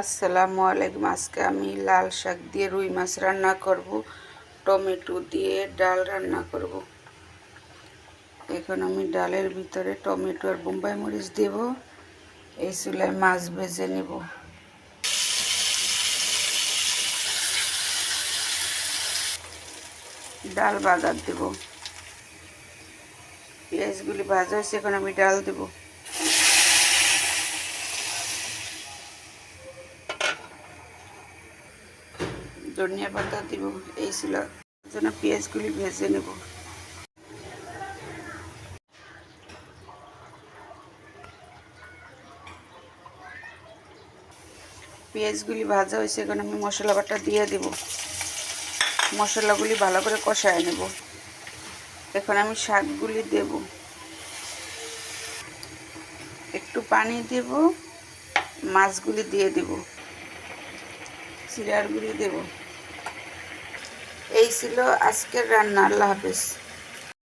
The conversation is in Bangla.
আসসালামু আলাইকুম। আজকে আমি লাল শাক দিয়ে রুই মাছ রান্না করব, টমেটো দিয়ে ডাল রান্না করব। এখন আমি ডালের ভিতরে টমেটো আর বোম্বাই মরিচ দেব, এই চুলায় মাছ ভেজে নেব। ডাল বাজার দেব। পেঁয়াজগুলি ভাজা হয়েছে, এখন আমি ডাল দেবো। ধনিয়া পাতা দিব, এই ছিল। জন্য পেঁয়াজগুলি ভেজে নেব। পেঁয়াজগুলি ভাজা হয়েছে, এখন আমি মশলা বাটা দিয়ে দেব। মশলাগুলি ভালো করে কষায় নেব। এখন আমি শাকগুলি দেব। একটু পানি দেব, মাছগুলি দিয়ে দেব। সিরিয়ালগুলি দেব। এই ছিল আজকের রান্না। আল্লাহ হাফেজ।